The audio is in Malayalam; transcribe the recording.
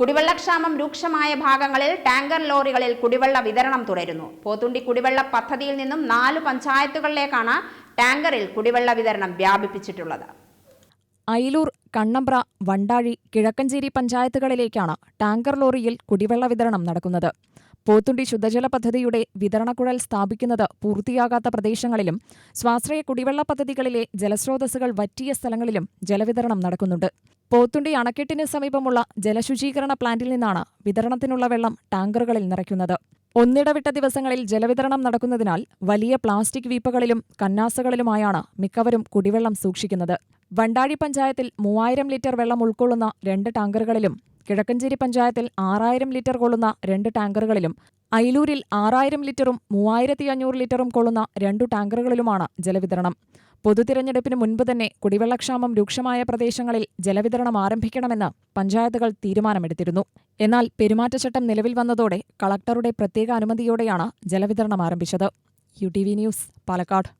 കുടിവെള്ളക്ഷാമം രൂക്ഷമായ ഭാഗങ്ങളിൽ ടാങ്കർ ലോറികളിൽ കുടിവെള്ള വിതരണം തുടരുന്നു. പോത്തുണ്ടി കുടിവെള്ള പദ്ധതിയിൽ നിന്നും നാല് പഞ്ചായത്തുകളിലേക്കാണ് ടാങ്കറിൽ കുടിവെള്ള വിതരണം വ്യാപിപ്പിച്ചിട്ടുള്ളത്. അയിലൂർ കണ്ണമ്പ്ര വണ്ടാഴി കിഴക്കഞ്ചേരി പഞ്ചായത്തുകളിലേക്കാണ് ടാങ്കർ ലോറിയിൽ കുടിവെള്ള വിതരണം നടക്കുന്നത്. പോത്തുണ്ടി ശുദ്ധജല പദ്ധതിയുടെ വിതരണക്കുഴൽ സ്ഥാപിക്കുന്നത് പൂർത്തിയാകാത്ത പ്രദേശങ്ങളിലും സ്വാശ്രയ കുടിവെള്ള പദ്ധതികളിലെ ജലസ്രോതസ്സുകൾ വറ്റിയ സ്ഥലങ്ങളിലും ജലവിതരണം നടക്കുന്നുണ്ട്. പോത്തുണ്ടി അണക്കെട്ടിന് സമീപമുള്ള ജലശുചീകരണ പ്ലാന്റിൽ നിന്നാണ് വിതരണത്തിനുള്ള വെള്ളം ടാങ്കറുകളിൽ നിറയ്ക്കുന്നത്. ഒന്നിടവിട്ട ദിവസങ്ങളിൽ ജലവിതരണം നടക്കുന്നതിനാൽ വലിയ പ്ലാസ്റ്റിക് വീപ്പകളിലും കന്നാസകളിലുമായാണ് മിക്കവരും കുടിവെള്ളം സൂക്ഷിക്കുന്നത്. വണ്ടാഴി പഞ്ചായത്തിൽ മൂവായിരം ലിറ്റർ വെള്ളം ഉൾക്കൊള്ളുന്ന രണ്ട് ടാങ്കറുകളിലും കിഴക്കഞ്ചേരി പഞ്ചായത്തിൽ ആറായിരം ലിറ്റർ കൊള്ളുന്ന രണ്ട് ടാങ്കറുകളിലും അയിലൂരിൽ ആറായിരം ലിറ്ററും മൂവായിരത്തി അഞ്ഞൂറ് ലിറ്ററും കൊള്ളുന്ന രണ്ടു ടാങ്കറുകളിലുമാണ് ജലവിതരണം. പൊതുതിരഞ്ഞെടുപ്പിന് മുൻപ് തന്നെ കുടിവെള്ളക്ഷാമം രൂക്ഷമായ പ്രദേശങ്ങളിൽ ജലവിതരണം ആരംഭിക്കണമെന്ന് പഞ്ചായത്തുകൾ തീരുമാനമെടുത്തിരുന്നു. എന്നാൽ പെരുമാറ്റച്ചട്ടം നിലവിൽ വന്നതോടെ കളക്ടറുടെ പ്രത്യേക അനുമതിയോടെയാണ് ജലവിതരണം ആരംഭിച്ചത്. U T V news Palakkad.